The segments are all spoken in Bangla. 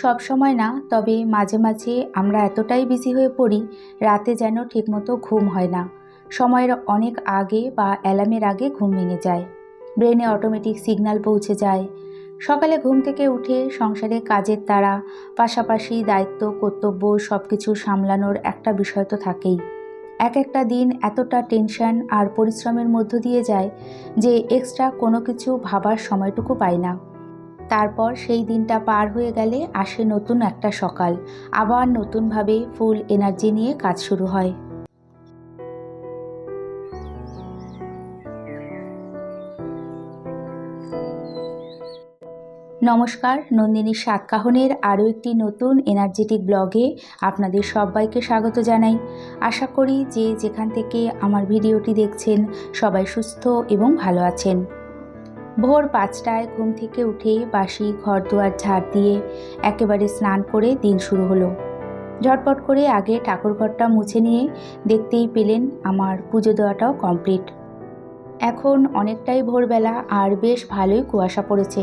সব সময় না, তবে মাঝে মাঝে আমরা এতটাই বিজি হয়ে পড়ি, রাতে যেন ঠিকমতো ঘুম হয় না। সময়ের অনেক আগে বা অ্যালার্মের আগে ঘুম ভেঙে যায়। ব্রেনে অটোমেটিক সিগন্যাল পৌঁছে যায়। সকালে ঘুম থেকে উঠে সংসারে কাজের তারা পাশাপাশি দায়িত্ব, কর্তব্য সব কিছু সামলানোর একটা বিষয় তো থাকেই। এক একটা দিন এতটা টেনশন আর পরিশ্রমের মধ্য দিয়ে যায় যে এক্সট্রা কোনো কিছু ভাবার সময়টুকু পাই না। তারপর সেই দিনটা পার হয়ে গেলে আসে নতুন একটা সকাল। আবার নতুনভাবে ফুল এনার্জি নিয়ে কাজ শুরু হয়। নমস্কার নন্দিনীর সাতকাহনের আরও একটি নতুন এনার্জেটিক ব্লগে আপনাদের সবাইকে স্বাগত জানাই। আশা করি যে যেখান থেকে আমার ভিডিওটি দেখছেন সবাই সুস্থ এবং ভালো আছেন। ভোর পাঁচটায় ঘুম থেকে উঠে বাসি ঘর দুয়ার ঝাড় দিয়ে একেবারে স্নান করে দিন শুরু হলো। ঝটপট করে আগে ঠাকুরঘরটা মুছে নিয়ে দেখতেই পেলেন আমার পুজো দেওয়াটাও কমপ্লিট। এখন অনেকটাই ভোরবেলা আর বেশ ভালোই কুয়াশা পড়েছে।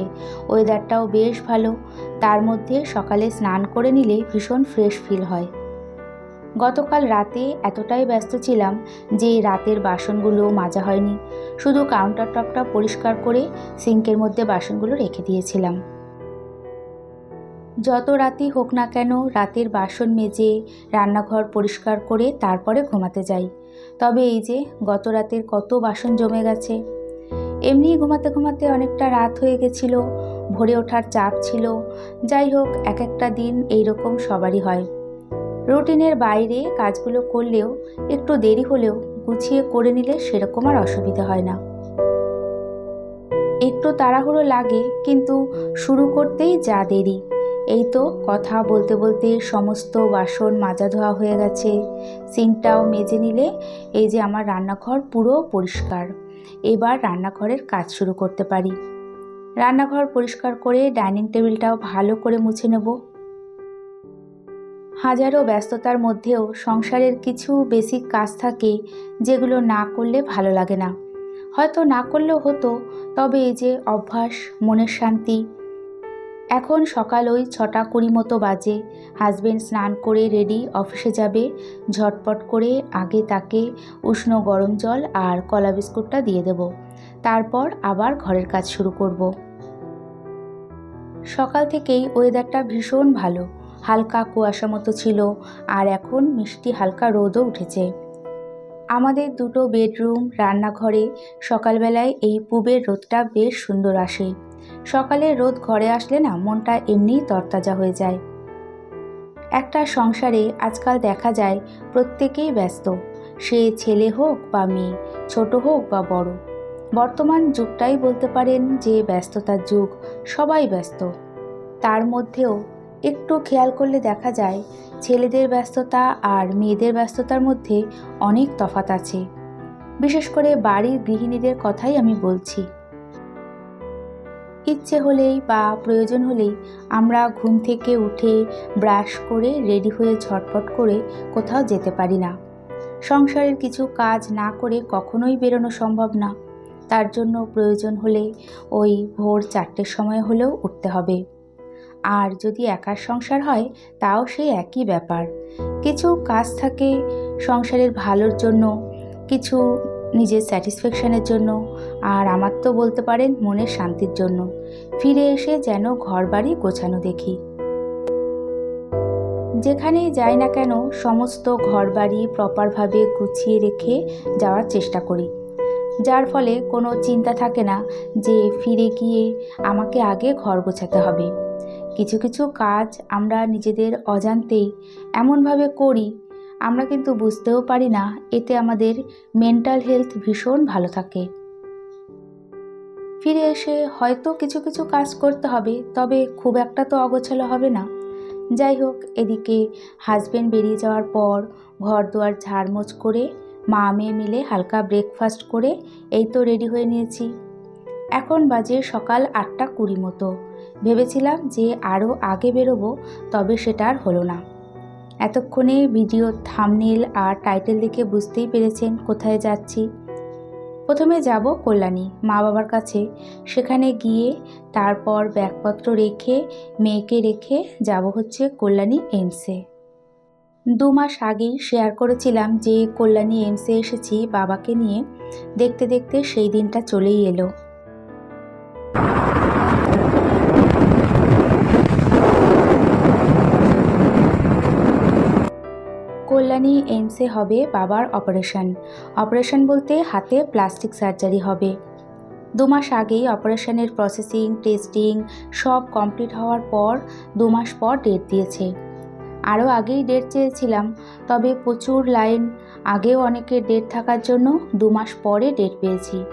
ওয়েদারটাও বেশ ভালো। তার মধ্যে সকালে স্নান করে নিলে ভীষণ ফ্রেশ ফিল হয়। গতকাল রাতে এতটাই ব্যস্ত ছিলাম যে রাতের বাসনগুলো মাজা হয়নি। শুধু কাউন্টার টপটা পরিষ্কার করে সিঙ্কের মধ্যে বাসনগুলো রেখে দিয়েছিলাম। যত রাতই হোক না কেন রাতের বাসন মেজে রান্নাঘর পরিষ্কার করে তারপরে ঘুমাতে যাই। তবে এই যে গত রাতের কত বাসন জমে গেছে। এমনি ঘুমাতে ঘুমাতে অনেকটা রাত হয়ে গেছিল, ভোরে ওঠার চাপ ছিল। যাই হোক, এক একটা দিন এইরকম সবারই হয়। রুটিনের বাইরে কাজগুলো করলেও একটু দেরি হলেও গুছিয়ে করে নিলে সেরকম আর অসুবিধা হয় না। একটু তাড়াহুড়ো লাগে, কিন্তু শুরু করতেই যা দেরি। এই তো কথা বলতে বলতে সমস্ত বাসন মাজা ধোয়া হয়ে গেছে। সিঙ্কটাও মেজে নিলে এই যে আমার রান্নাঘর পুরো পরিষ্কার। এবার রান্নাঘরের কাজ শুরু করতে পারি। রান্নাঘর পরিষ্কার করে ডাইনিং টেবিলটাও ভালো করে মুছে নেব। হাজারো ব্যস্ততার মধ্যেও সংসারের কিছু বেসিক কাজ থাকে যেগুলো না করলে ভালো লাগে না। হয়তো না করলেও হতো, তবে এই যে অভ্যাস, মনের শান্তি। এখন সকাল ওই ছটা কুড়ি মতো বাজে। হাজবেন্ড স্নান করে রেডি অফিসে যাবে। ঝটপট করে আগে তাকে উষ্ণ গরম জল আর কলা বিস্কুটটা দিয়ে দেব। তারপর আবার ঘরের কাজ শুরু করব। সকাল থেকেই ওয়েদারটা ভীষণ ভালো। হালকা কুয়াশা মতো ছিল, আর এখন মিষ্টি হালকা রোদও উঠেছে। আমাদের দুটো বেডরুম, রান্নাঘরে সকালবেলায় এই পুবের রোদটা বেশ সুন্দর আসে। সকালে রোদ ঘরে আসলে না মনটা এমনিই তরতাজা হয়ে যায়। একটা সংসারে আজকাল দেখা যায় প্রত্যেকেই ব্যস্ত, সে ছেলে হোক বা মেয়ে, ছোট হোক বা বড়। বর্তমান যুগটাই বলতে পারেন যে ব্যস্ততার যুগ, সবাই ব্যস্ত। তার মধ্যেও একটু খেয়াল করলে দেখা যায়, ছেলেদের ব্যস্ততা আর মেয়েদের ব্যস্ততার মধ্যে অনেক তফাত আছে। বিশেষ করে বাড়ির গৃহিণীদের কথাই আমি বলছি। ইচ্ছে হলেই বা প্রয়োজন হলেই আমরা ঘুম থেকে উঠে ব্রাশ করে রেডি হয়ে ঝটপট করে কোথাও যেতে পারি না। সংসারের কিছু কাজ না করে কখনোই বেরোনো সম্ভব না। তার জন্য প্রয়োজন হলে ওই ভোর চারটের সময় হলেও উঠতে হবে। আর যদি একার সংসার হয়, তাও সেই একই ব্যাপার। কিছু কাজ থাকে সংসারের ভালোর জন্য, কিছু নিজের স্যাটিসফ্যাকশানের জন্য, আর আমার তো বলতে পারেন মনের শান্তির জন্য। ফিরে এসে যেন ঘর বাড়ি গোছানো দেখি। যেখানেই যাই না কেন, সমস্ত ঘর বাড়ি প্রপারভাবে গুছিয়ে রেখে যাওয়ার চেষ্টা করি। যার ফলে কোনো চিন্তা থাকে না যে, ফিরে গিয়ে আমাকে আগে ঘর গোছাতে হবে। কিছু কিছু কাজ আমরা নিজেদের অজান্তেই এমনভাবে করি, আমরা কিন্তু বুঝতেও পারি না, এতে আমাদের মেন্টাল হেলথ ভীষণ ভালো থাকে। ফিরে এসে হয়তো কিছু কিছু কাজ করতে হবে, তবে খুব একটা তো অগোছালো হবে না। যাই হোক, এদিকে হাজব্যান্ড বেরিয়ে যাওয়ার পর ঘর দুয়ার ঝাড়মোছ করে, মা মেয়ে মিলে হালকা ব্রেকফাস্ট করে, এই তো রেডি হয়ে নিয়েছি। এখন বাজে সকাল আটটা কুড়ি মতো। ভেবেছিলাম যে আরও আগে বেরোবো, তবে সেটা আর হলো না। এতক্ষণে ভিডিও থামনেল আর টাইটেল দেখে বুঝতেই পেরেছেন কোথায় যাচ্ছি। প্রথমে যাব কল্যাণী মা বাবার কাছে। সেখানে গিয়ে তারপর ব্যাগপত্র রেখে, মেয়েকে রেখে যাব হচ্ছে কল্যাণী এইমসে। দু মাস আগেই শেয়ার করেছিলাম যে কল্যাণী এইমসে এসেছি বাবাকে নিয়ে। দেখতে দেখতে সেই দিনটা চলেই এলো। কল্যাণী এইমসে হবে বাবার অপারেশন। অপারেশন বলতে হাতে প্লাস্টিক সার্জারি হবে। দু মাস আগেই অপারেশনের প্রসেসিং, টেস্টিং সব কমপ্লিট হওয়ার পর দু মাস পর ডেট দিয়েছে। আরও আগেই ডেট চেয়েছিলাম, তবে প্রচুর লাইন আগেও অনেকের ডেট থাকার জন্য দু মাস পরে ডেট পেয়েছি।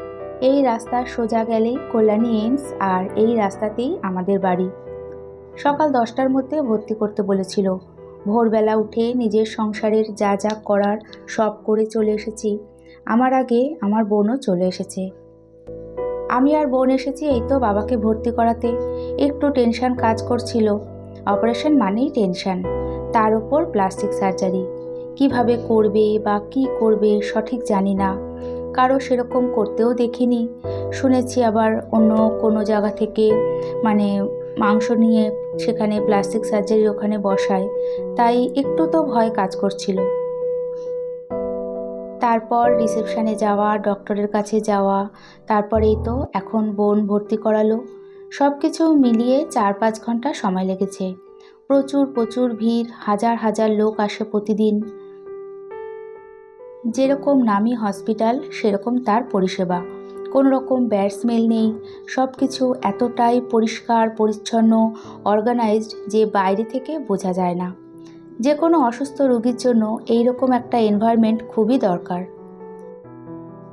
এই রাস্তা সোজা গেলেই কল্যাণী এইমস আর এই রাস্তাতেই আমাদের বাড়ি। সকাল দশটার মধ্যে ভর্তি করতে বলেছিল। ভোরবেলা উঠে নিজের সংসারের যা যা করার সব করে চলে এসেছি। আমার আগে আমার বোনও চলে এসেছে। আমি আর বোন এসেছি এই তো বাবাকে ভর্তি করাতে। একটু টেনশন কাজ করছিল। অপারেশন মানেই টেনশন। তার ওপর প্লাস্টিক সার্জারি। কীভাবে করবে বা কি করবে সঠিক জানি না। কারও সেরকম করতেও দেখিনি। শুনেছি আবার অন্য কোনো জায়গা থেকে মানে মাংস নিয়ে সেখানে প্লাস্টিক সার্জারি ওখানে বসায়, তাই একটু তো ভয় কাজ করছিল। তারপর রিসেপশানে যাওয়া ডক্টরের কাছে যাওয়া, তারপরেই তো এখন বোন ভর্তি করালো। সব কিছু মিলিয়ে চার পাঁচ ঘণ্টা সময় লেগেছে। প্রচুর প্রচুর ভিড়, হাজার হাজার লোক আসে প্রতিদিন। যেরকম নামি হসপিটাল সেরকম তার পরিষেবা। কোনো রকম ব্যাড স্মেল নেই। সব কিছু এতটাই পরিষ্কার, পরিচ্ছন্ন অর্গানাইজড যে বাইরে থেকে বোঝা যায় না। যে কোনো অসুস্থ রোগীর জন্য এই রকম একটা এনভায়রনমেন্ট খুবই দরকার।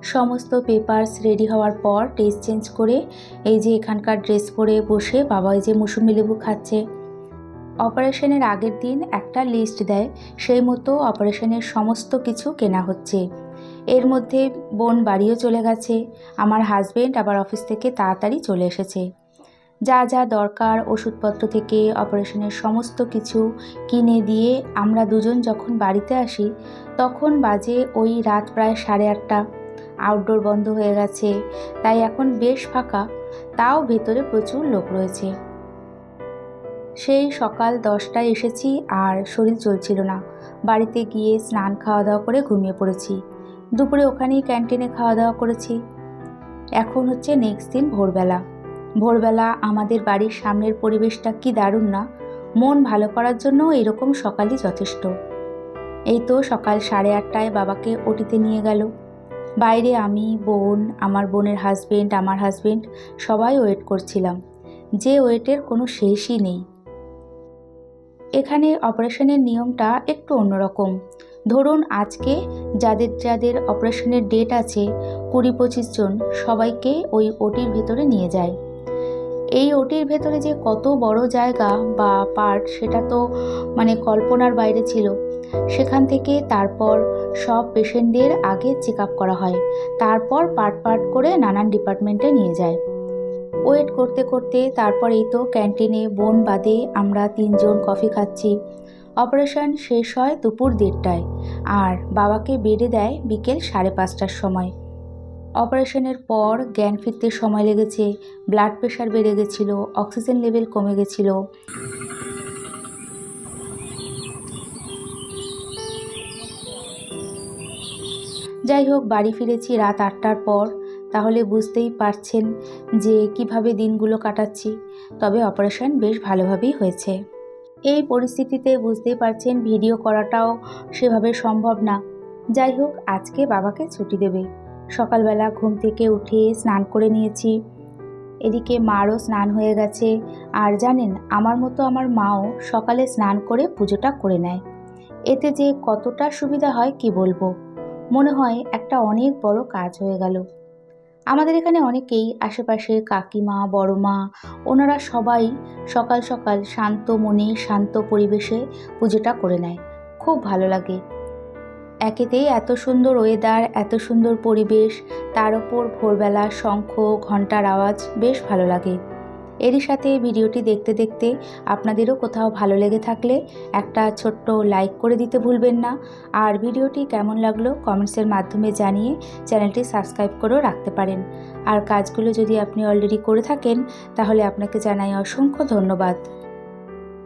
সমস্ত পেপারস রেডি হওয়ার পর টেস্ট চেঞ্জ করে এই যে এখানকার ড্রেস পরে বসে বাবা এই যে মুসুমি লেবু খাচ্ছে। অপারেশনের আগের দিন একটা লিস্ট দেয়, সেই মতো অপারেশনের সমস্ত কিছু কেনা হচ্ছে। এর মধ্যে বোন বাড়িও চলে গেছে। আমার হাজবেন্ড আবার অফিস থেকে তাড়াতাড়ি চলে এসেছে। যা যা দরকার, ওষুধপত্র থেকে অপারেশনের সমস্ত কিছু কিনে দিয়ে আমরা দুজন যখন বাড়িতে আসি, তখন বাজে ওই রাত প্রায় সাড়ে আটটা। আউটডোর বন্ধ হয়ে গেছে, তাই এখন বেশ ফাঁকা, তাও ভেতরে প্রচুর লোক রয়েছে। সেই সকাল দশটায় এসেছি আর শরীর চলছিল না। বাড়িতে গিয়ে স্নান খাওয়া দাওয়া করে ঘুমিয়ে পড়েছি। দুপুরে ওখানেই ক্যান্টিনে খাওয়া দাওয়া করেছি। এখন হচ্ছে নেক্সট দিন ভোরবেলা। ভোরবেলা আমাদের বাড়ির সামনের পরিবেশটা কি দারুণ না? মন ভালো করার জন্য এরকম সকালই যথেষ্ট। এই তো সকাল সাড়ে আটটায় বাবাকে ওটিতে নিয়ে গেল। বাইরে আমি, বোন, আমার বোনের হাজবেন্ড আমার হাজবেন্ড সবাই ওয়েট করছিলাম। যে ওয়েটের কোনো শেষই নেই। এখানে অপারেশনের নিয়মটা একটু অন্যরকম। ধরুন আজকে যাদের যাদের অপারেশনের ডেট আছে কুড়ি পঁচিশ জন সবাইকে ওই ওটির ভেতরে নিয়ে যায়। এই ওটির ভেতরে যে কত বড় জায়গা বা পার্ট সেটা তো মানে কল্পনার বাইরে ছিল। সেখান থেকে তারপর সব পেশেন্টদের আগে চেক আপ করা হয়। তারপর পার্ট পার্ট করে নানান ডিপার্টমেন্টে নিয়ে যায়। ওয়েট করতে করতে তারপর এই তো ক্যান্টিনে বোন বাদে আমরা তিনজন কফি খাচ্ছি। অপারেশন শেষ হয় দুপুর দেড়টায় আর বাবাকে বেডে দেয় বিকেল সাড়ে পাঁচটার সময়। অপারেশনের পর জ্ঞান ফিরতে সময় লেগেছে ব্লাড প্রেশার বেড়ে গেছিল অক্সিজেন লেভেল কমে গেছিল। যাই হোক, বাড়ি ফিরেছি রাত আটটার পর। তাহলে বুঝতেই পারছেন যে কীভাবে দিনগুলো কাটাচ্ছি। তবে অপারেশন বেশ ভালোভাবেই হয়েছে। এই পরিস্থিতিতে বুঝতেই পারছেন ভিডিও করাটাও সেভাবে সম্ভব না। যাই হোক, আজকে বাবাকে ছুটি দেবে। সকালবেলা ঘুম থেকে উঠে স্নান করে নিয়েছি। এদিকে মারও স্নান হয়ে গেছে। আর জানেন, আমার মতো আমার মাও সকালে স্নান করে পুজোটা করে নেয়। এতে যে কতটা সুবিধা হয় কি বলব? মনে হয় একটা অনেক বড় কাজ হয়ে গেল। আমাদের এখানে অনেকেই আশেপাশে কাকিমা বড় মা ওনারা সবাই সকাল সকাল শান্ত মনে, শান্ত পরিবেশে পুজোটা করে নেয়। খুব ভালো লাগে। একেতেই এত সুন্দর ওয়েদার এত সুন্দর পরিবেশ, তার ওপর ভোরবেলা শঙ্খ ঘণ্টার আওয়াজ বেশ ভালো লাগে। এরই সাথে ভিডিওটি দেখতে দেখতে আপনাদেরও কোথাও ভালো লেগে থাকলে একটা ছোট্ট লাইক করে দিতে ভুলবেন না। আর ভিডিওটি কেমন লাগল কমেন্টসের মাধ্যমে জানিয়ে চ্যানেলটি সাবস্ক্রাইব করেও রাখতে পারেন। আর কাজগুলো যদি আপনি অলরেডি করে থাকেন, তাহলে আপনাকে জানাই অসংখ্য ধন্যবাদ।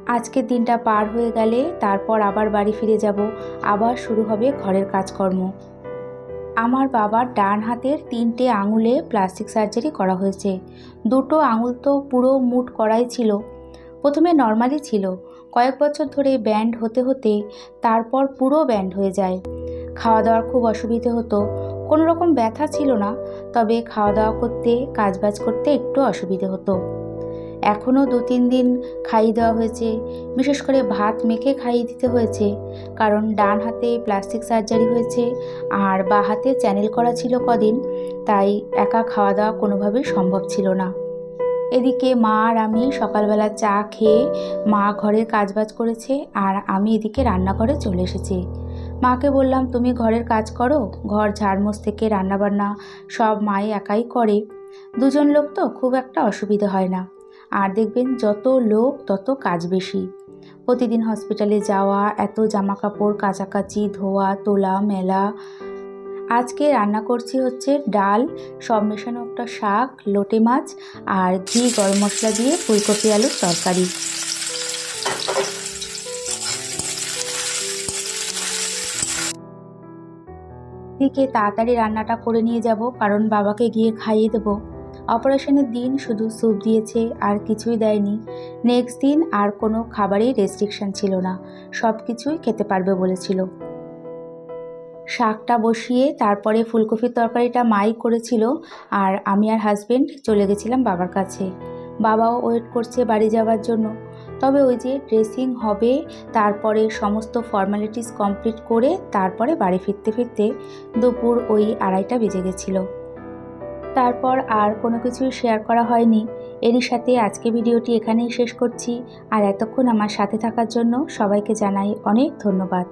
আজকের দিনটা পার হয়ে গেলে তারপর আবার বাড়ি ফিরে যাব। আবার শুরু হবে ঘরের কাজকর্ম। আমার বাবার ডান হাতের তিনটে আঙুলে প্লাস্টিক সার্জারি করা হয়েছে। দুটো আঙুল তো পুরো মুট করাই ছিল। প্রথমে নর্মালি ছিল। কয়েক বছর ধরে ব্যান্ড হতে হতে তারপর পুরো ব্যান্ড হয়ে যায়। খাওয়া দাওয়ার খুব অসুবিধে হতো। কোনো রকম ব্যথা ছিল না, তবে খাওয়া দাওয়া করতে, কাজবাজ করতে একটু অসুবিধে হতো। এখনও দু তিন দিন খাইয়ে দেওয়া হয়েছে। বিশেষ করে ভাত মেখে খাইয়ে দিতে হয়েছে। কারণ ডান হাতে প্লাস্টিক সার্জারি হয়েছে আর বা হাতে চ্যানেল করা ছিল কদিন, তাই একা খাওয়া দাওয়া কোনোভাবেই সম্ভব ছিল না। এদিকে মা আর আমি সকালবেলা চা খেয়ে মা ঘরের কাজবাজ করেছে আর আমি এদিকে রান্নাঘরে চলে এসেছি। মাকে বললাম, তুমি ঘরের কাজ করো? ঘর ঝাড়মোছ থেকে রান্নাবান্না সব মাই একাই করে। দুজন লোক তো খুব একটা অসুবিধা হয় না। আর দেখবেন যত লোক তত কাজ বেশি। প্রতিদিন হসপিটালে যাওয়া, এত জামা কাপড় কাচাকাচি, ধোয়া, তোলা, মেলা। আজকে রান্না করছি হচ্ছে ডাল, সব মেশানো একটা শাক, লোটে মাছ আর ঘি, গরম মশলা দিয়ে ফুলকপি, আলুর তরকারি। দিকে তাড়াতাড়ি রান্নাটা করে নিয়ে যাব, কারণ বাবাকে গিয়ে খাইয়ে দেবো। অপারেশনের দিন শুধু স্যুপ দিয়েছে আর কিছুই দেয়নি। নেক্সট দিন আর কোনো খাবারেই রেস্ট্রিকশন ছিল না। সব কিছুই খেতে পারবে বলেছিল। শাকটা বসিয়ে তারপরে ফুলকপির তরকারিটা মাই করেছিল আর আমি আর হাজবেন্ড চলে গেছিলাম বাবার কাছে। বাবাও ওয়েট করছে বাড়ি যাওয়ার জন্য। তবে ওই যে ড্রেসিং হবে, তারপরে সমস্ত ফর্মালিটিস কমপ্লিট করে তারপরে বাড়ি ফিরতে ফিরতে দুপুর ওই আড়াইটা বেজে গেছিল। তারপর আর কোনো কিছুই শেয়ার করা হয়নি। এরই সাথে আজকে ভিডিওটি এখানেই শেষ করছি। আর এতক্ষণ আমার সাথে থাকার জন্য সবাইকে জানাই অনেক ধন্যবাদ।